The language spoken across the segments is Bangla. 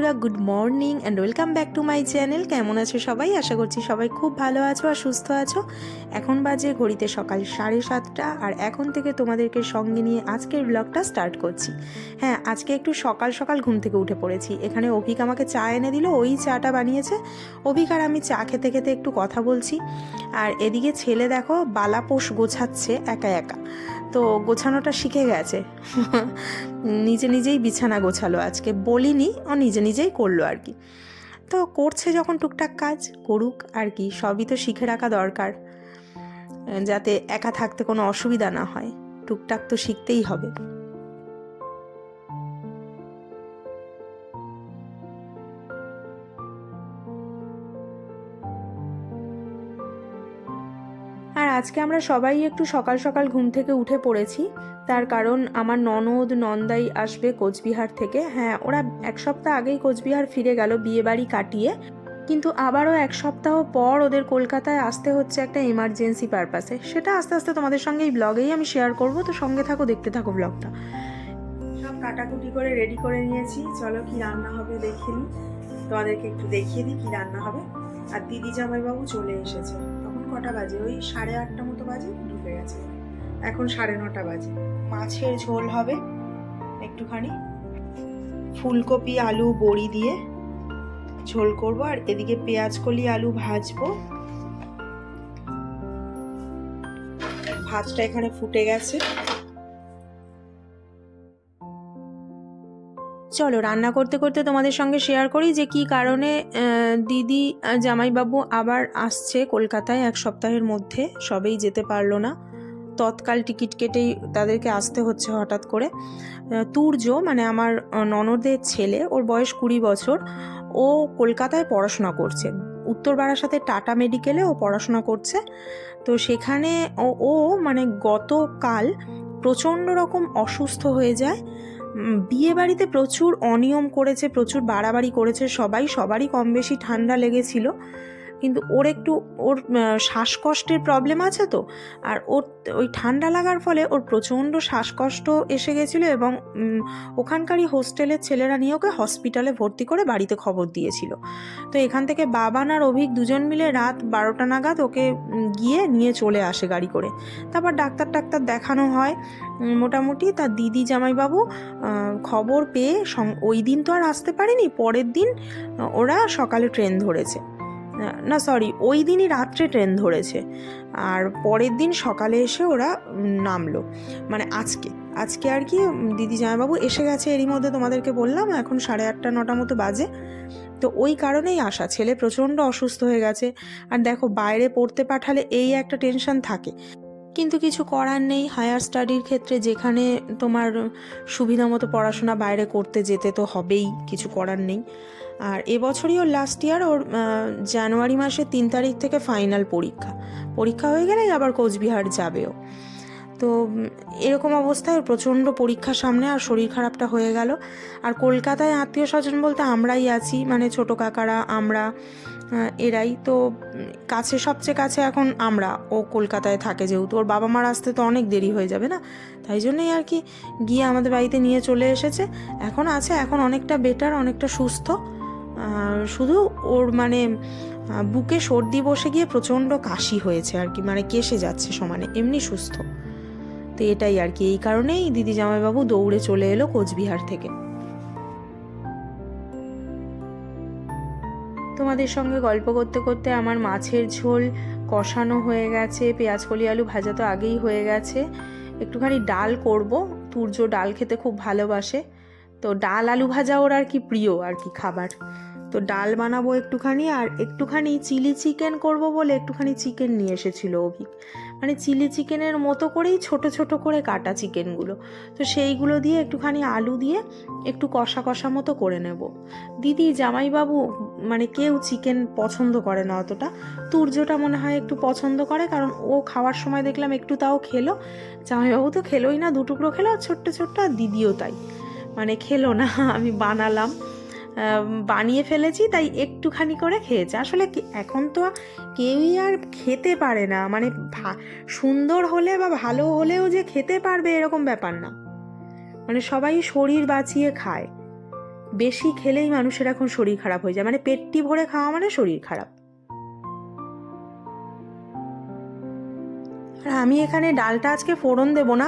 বন্ধুরা good morning and welcome back to my channel কেমন আছো সবাই? আশা করছি সবাই খুব ভালো আছো আর সুস্থ আছো। এখন বাজে ঘড়িতে সকাল সাড়ে সাতটা আর এখন থেকে তোমাদেরকে সঙ্গে নিয়ে আজকের ব্লগটা স্টার্ট করছি। হ্যাঁ আজকে একটু সকাল সকাল ঘুম থেকে উঠে পড়েছি। এখানে অভিক আমাকে চা এনে দিল, ওই চাটা বানিয়েছে। অভিক আর আমি চা খেতে খেতে একটু কথা বলছি। আর এদিকে ছেলে দেখো বালাপোষ গোছাচ্ছে একা একা। তো গোছানোটা শিখে গেছে। নিজে নিজেই বিছানা গোছালো আজকে। বলিনি, ও নিজে নিজেই করল আর কি। তো করছে যখন টুকটাক কাজ, করুক আর কি, সবই তো শিখে রাখা দরকার। যাতে একা থাকতে কোনো অসুবিধা না হয়। টুকটাক তো শিখতেই হবে। আজকে আমরা সবাই একটু সকাল সকাল ঘুম থেকে উঠে পড়েছি। তার কারণ আমার ননদ নন্দাই আসবে কোচবিহার থেকে। হ্যাঁ ওরা এক সপ্তাহ আগেই কোচবিহার ফিরে গেল বিয়ে বাড়ি কাটিয়ে। কিন্তু আবারও এক সপ্তাহ পর ওদের কলকাতায় আসতে হচ্ছে একটা এমার্জেন্সি পারপাসে সেটা আস্তে আস্তে তোমাদের সঙ্গে এই ব্লগেই আমি শেয়ার করব। তো সঙ্গে থাকো, দেখতে থাকো ব্লগটা সব কাটাকুটি করে রেডি করে নিয়েছি। চলো কি রান্না হবে দেখে নিই তোমাদেরকে একটু দেখিয়ে দিই কি রান্না হবে। আর দিদি জামাইবাবু চলে এসেছে। কটা বাজে? ওই সাড়ে আটটা মতো বাজে, ঢুকে গেছে। এখন সাড়ে নটা বাজে। মাছের ঝোল হবে একটুখানি। ফুলকপি, আলু, বড়ি দিয়ে ঝোল করব। আর এদিকে পেঁয়াজ কলি, আলু ভাজবো। ভাজটা এখানে ফুটে গেছে। চলো, রান্না করতে করতে তোমাদের সঙ্গে শেয়ার করি যে কি কারণে দিদি জামাইবাবু আবার আসছে কলকাতায় এক সপ্তাহের মধ্যে। সবেই যেতে পারল না। তৎকাল টিকিট কেটেই তাদেরকে আসতে হচ্ছে হঠাৎ করে। তুর্য মানে আমার ননদের ছেলে, ওর বয়স কুড়ি বছর, ও কলকাতায় পড়াশোনা করছে। উত্তর সাথে টাটা মেডিকেলে ও পড়াশোনা করছে। তো সেখানে ও মানে গতকাল প্রচণ্ড রকম অসুস্থ হয়ে যায়। বিয়ে বাড়িতে প্রচুর অনিয়ম করেছে প্রচুর বাড়াবাড়ি করেছে সবাই সবারই কম বেশি ঠান্ডা লেগেছিল। কিন্তু ওর একটু, ওর শ্বাসকষ্টের প্রবলেম আছে তো? আর ওর, ওই ঠান্ডা লাগার ফলে ওর প্রচণ্ড শ্বাসকষ্ট এসে গেছিল এবং ওখানকারই হোস্টেলের ছেলেরা নিয়ে ওকে হসপিটালে ভর্তি করে বাড়িতে খবর দিয়েছিল। তো এখান থেকে বাবান আর অভিক দুজন মিলে রাত বারোটা নাগাদ ওকে গিয়ে নিয়ে চলে আসে গাড়ি করে। তারপর ডাক্তার টাক্তার দেখানো হয়। মোটামুটি তার দিদি জামাইবাবু খবর পেয়ে ওই দিন তো আর আসতে পারেনি, পরের দিন ওরা সকালে ট্রেন ধরেছে। না সরি ওই দিনই রাত্রে ট্রেন ধরেছে। আর পরের দিন সকালে এসে ওরা নামলো। মানে আজকে আজকে আর কি দিদি জামাইবাবু এসে গেছে এরই মধ্যে তোমাদেরকে বললাম, এখন সাড়ে আটটা, নটা মতো বাজে। তো ওই কারণেই আসা, ছেলে প্রচণ্ড অসুস্থ হয়ে গেছে। আর দেখো, বাইরে পড়তে পাঠালে এই একটা টেনশন থাকে। কিন্তু কিছু করার নেই হায়ার স্টাডির ক্ষেত্রে যেখানে তোমার সুবিধা মতো পড়াশোনা বাইরে করতে যেতে তো হবেই, কিছু করার নেই। আর এবছরই ওর লাস্ট ইয়ার ওর জানুয়ারি মাসের তিন তারিখ থেকে ফাইনাল পরীক্ষা। পরীক্ষা হয়ে গেলেই আবার কোচবিহার যাবেও তো এরকম অবস্থায় ওর প্রচণ্ড পরীক্ষার সামনে আর শরীর খারাপটা হয়ে গেল। আর কলকাতায় আত্মীয় স্বজন বলতে আমরাই আছি মানে ছোট কাকারা, আমরা এরাই। তো কাছে সবচেয়ে কাছে এখন আমরা ও কলকাতায় থাকে যেহেতু। ওর বাবা মার আসতে তো অনেক দেরি হয়ে যাবে না? তাই জন্যই আর কি গিয়ে আমাদের বাড়িতে নিয়ে চলে এসেছে। এখন আছে, এখন অনেকটা বেটার অনেকটা সুস্থ। শুধু ওর মানে বুকে সর্দি বসে গিয়ে প্রচণ্ড কাশি হয়েছে আর কি মানে কেসে যাচ্ছে সমানে, এমনি সুস্থ। তো এটাই আর কি, এই কারণেই দিদি জামাইবাবু দৌড়ে চলে এলো কোচবিহার থেকে। তোমাদের সঙ্গে গল্প করতে করতে আমার মাছের ঝোল কষানো হয়ে গেছে, পেঁয়াজ, কলি, আলু ভাজা তো আগেই হয়ে গেছে। একটুখানি ডাল করব, তুর্য ডাল খেতে খুব ভালোবাসে। তো ডাল আলু ভাজা ওর আর কি প্রিয় আর কি খাবার। তো ডাল বানাবো একটুখানি আর একটুখানি চিলি চিকেন করব বলে একটুখানি চিকেন নিয়ে এসেছিল অভিক। মানে চিলি চিকেনের মতো করেই ছোট ছোট করে কাটা চিকেনগুলো। তো সেইগুলো দিয়ে একটুখানি আলু দিয়ে একটু কষা কষা মতো করে নেব। দিদি, জামাইবাবু মানে কেউ চিকেন পছন্দ করে না অতটা। তুর্যটা মনে হয় একটু পছন্দ করে কারণ ও খাওয়ার সময় দেখলাম একটু তাও খেলো। জামাইবাবু তো খেলোই না দুটুকরো খেলো ছোট্ট ছোট্ট আর দিদিও তাই। মানে খেলো না, আমি বানালাম। বানিয়ে ফেলেছি, তাই একটুখানি করে খেয়েছে। আসলে এখন তো কেউই আর খেতে পারে না। মানে সুন্দর হলে বা ভালো হলেও যে খেতে পারবে এরকম ব্যাপার না। মানে সবাই শরীর বাঁচিয়ে খায়। বেশি খেলেই মানুষের এখন শরীর খারাপ হয়ে যায়। মানে পেটটি ভরে খাওয়া মানে শরীর খারাপ। আমি এখানে ডালটা আজকে ফোড়ন দেবো না।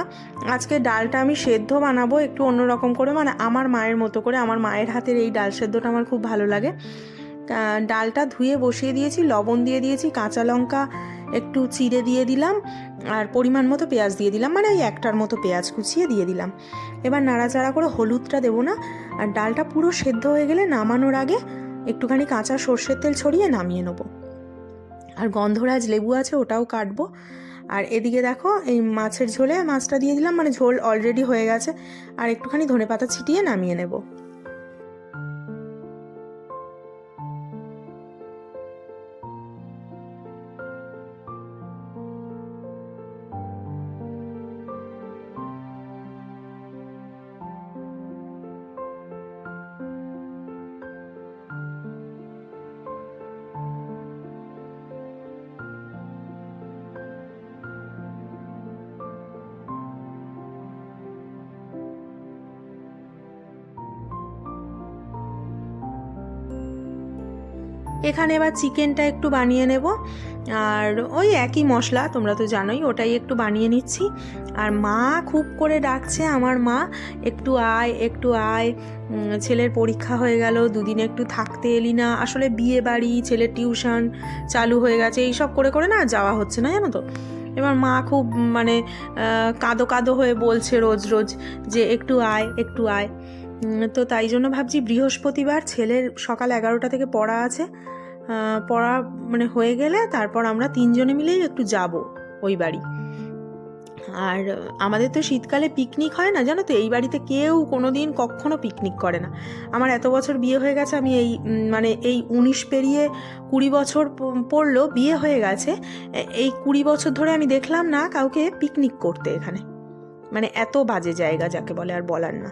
আজকে ডালটা আমি সেদ্ধ বানাবো একটু অন্যরকম করে মানে আমার মায়ের মতো করে। আমার মায়ের হাতের এই ডাল সেদ্ধটা আমার খুব ভালো লাগে। ডালটা ধুয়ে বসিয়ে দিয়েছি, লবণ দিয়ে দিয়েছি, কাঁচা লঙ্কা একটু চিড়ে দিয়ে দিলাম, আর পরিমাণ মতো পেঁয়াজ দিয়ে দিলাম মানে ওই একটার মতো পেঁয়াজ কুচিয়ে দিয়ে দিলাম। এবার নাড়াচাড়া করে হলুদটা দেবো না, আর ডালটা পুরো সেদ্ধ হয়ে গেলে নামানোর আগে একটুখানি কাঁচা সর্ষের তেল ছড়িয়ে নামিয়ে নেব। আর গন্ধরাজ লেবু আছে ওটাও কাটবো। আর এদিকে দেখো, এই মাছের ঝোলে মাছটা দিয়ে দিলাম মানে ঝোল অলরেডি হয়ে গেছে। আর একটুখানি ধনে পাতা ছিটিয়ে নামিয়ে নেব। এখানে এবার চিকেনটা একটু বানিয়ে নেব। আর ওই একই মশলা, তোমরা তো জানোই, ওটাই একটু বানিয়ে নিচ্ছি। আর মা খুব করে ডাকছে আমার মা, একটু আয় একটু আয়। ছেলের পরীক্ষা হয়ে গেল, দুদিন একটু থাকতে এলি না। আসলে বিয়ে বাড়ি, ছেলের টিউশন চালু হয়ে গেছে, এইসব করে করে না যাওয়া হচ্ছে না, জানো তো? এবার মা খুব মানে কাঁদো কাঁদো হয়ে বলছে রোজ রোজ যে একটু আয় একটু আয়। তো তাই জন্য ভাবছি বৃহস্পতিবার ছেলের সকাল এগারোটা থেকে পড়া আছে। পড়া মানে হয়ে গেলে তারপর আমরা তিনজনে মিলেই একটু যাব ওই বাড়ি। আর আমাদের তো শীতকালে পিকনিক হয় না, জানো তো? এই বাড়িতে কেউ কোনো দিন কখনো পিকনিক করে না। আমার এত বছর বিয়ে হয়ে গেছে, আমি এই মানে এই উনিশ পেরিয়ে কুড়ি বছর পড়ল, বিয়ে হয়ে গেছে। এই কুড়ি বছর ধরে আমি দেখলাম না কাউকে পিকনিক করতে এখানে। মানে এত বাজে জায়গা যাকে বলে আর বলার না।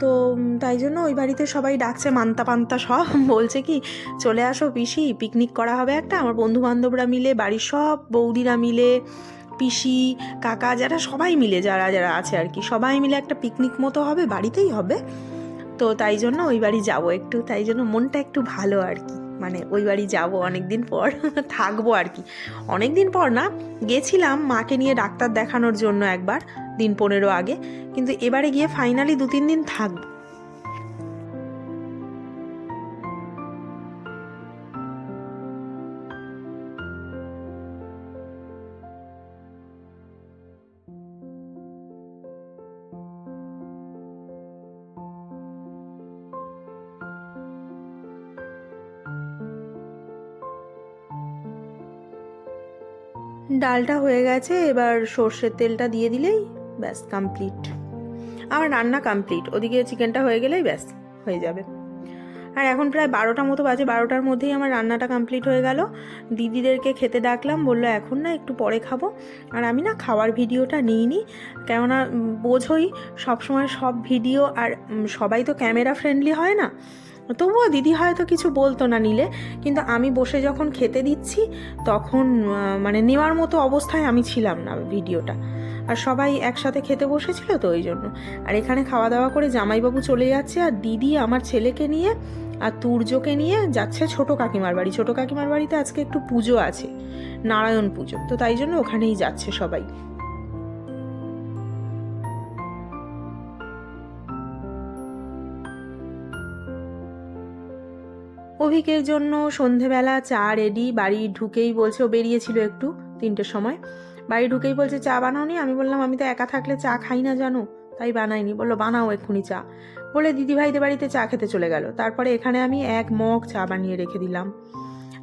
তো তাই জন্য ওই বাড়িতে সবাই ডাকছে, মান্তা পান্তা সব। বলছে কি, চলে আসো পিসি পিকনিক করা হবে একটা। আমার বন্ধু বান্ধবরা মিলে, বাড়ির সব বৌদিরা মিলে, পিসি, কাকা, যারা সবাই মিলে, যারা যারা আছে আর কি, সবাই মিলে একটা পিকনিক মতো হবে, বাড়িতেই হবে। তো তাই জন্য ওই বাড়ি যাব একটু, তাই জন্য মনটা একটু ভালো আর কি। মানে ওই বাড়ি যাব অনেক দিন পর, থাকব আর কি। অনেক দিন পর না, গেছিলাম মাকে নিয়ে ডাক্তার দেখানোর জন্য একবার, দিন পনেরো আগে। কিন্তু এবারে গিয়ে ফাইনালি দু তিন দিন থাকব। ডালটা হয়ে গেছে, এবার সর্ষের তেলটা দিয়ে দিলেই ব্যাস কমপ্লিট আমার রান্না কমপ্লিট ওদিকে চিকেনটা হয়ে গেলেই ব্যাস হয়ে যাবে। আর এখন প্রায় বারোটা মতো বাজে, বারোটার মধ্যেই আমার রান্নাটা কমপ্লিট হয়ে গেল। দিদিদেরকে খেতে ডাকলাম, বলল, এখন না একটু পরে খাব। আর আমি না খাওয়ার ভিডিওটা নিইনি। কেননা বোঝই সবসময় সব ভিডিও আর সবাই তো ক্যামেরা ফ্রেন্ডলি হয় না। তবুও দিদি হয়তো কিছু বলতো না নিলে, কিন্তু আমি বসে যখন খেতে দিচ্ছি, তখন মানে নেওয়ার মতো অবস্থায় আমি ছিলাম না ভিডিওটা। আর সবাই একসাথে খেতে বসেছিল তো ওই জন্য। আর এখানে খাওয়া দাওয়া করে জামাইবাবু চলে যাচ্ছে আর দিদি আমার ছেলেকে নিয়ে আর তুর্যকে নিয়ে যাচ্ছে ছোট কাকিমার বাড়ি। ছোট কাকিমার বাড়িতে আজকে একটু পুজো আছে, নারায়ণ পুজো। তো তাই জন্য ওখানেই যাচ্ছে সবাই। অভিকের জন্য সন্ধেবেলা চা রেডি বাড়ি ঢুকেই বলছে, ও বেরিয়েছিল একটু, তিনটের সময়। বাড়ি ঢুকেই বলছে, চা বানাওনি? আমি বললাম, আমি তো একা থাকলে চা খাই না, জানো? তাই বানাইনি। বলল, বানাও এক্ষুনি চা। বলে দিদিভাইদের বাড়িতে চা খেতে চলে গেল। তারপরে এখানে আমি এক মগ চা বানিয়ে রেখে দিলাম।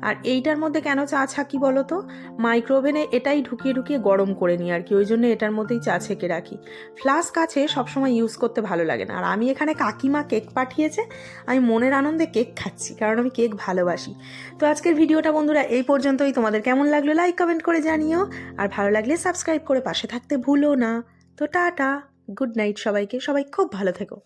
আর এইটার মধ্যে কেন চা ছাকি বলো তো মাইক্রোওভেনে এটাই ঢুকিয়ে ঢুকিয়ে গরম করে নিই আর কি, ওই জন্য এটার মধ্যেই চা ছেঁকে রাখি। ফ্লাস্ক আছে, সবসময় ইউজ করতে ভালো লাগে না। আর আমি এখানে কাকিমা কেক পাঠিয়েছে, আমি মনের আনন্দে কেক খাচ্ছি, কারণ আমি কেক ভালোবাসি। তো আজকের ভিডিওটা বন্ধুরা এই পর্যন্তই। তোমাদের কেমন লাগল লাইক কমেন্ট করে জানিও। আর ভালো লাগলে সাবস্ক্রাইব করে পাশে থাকতে ভুলো না। তো টাটা গুড নাইট সবাইকে। সবাই খুব ভালো থেকো।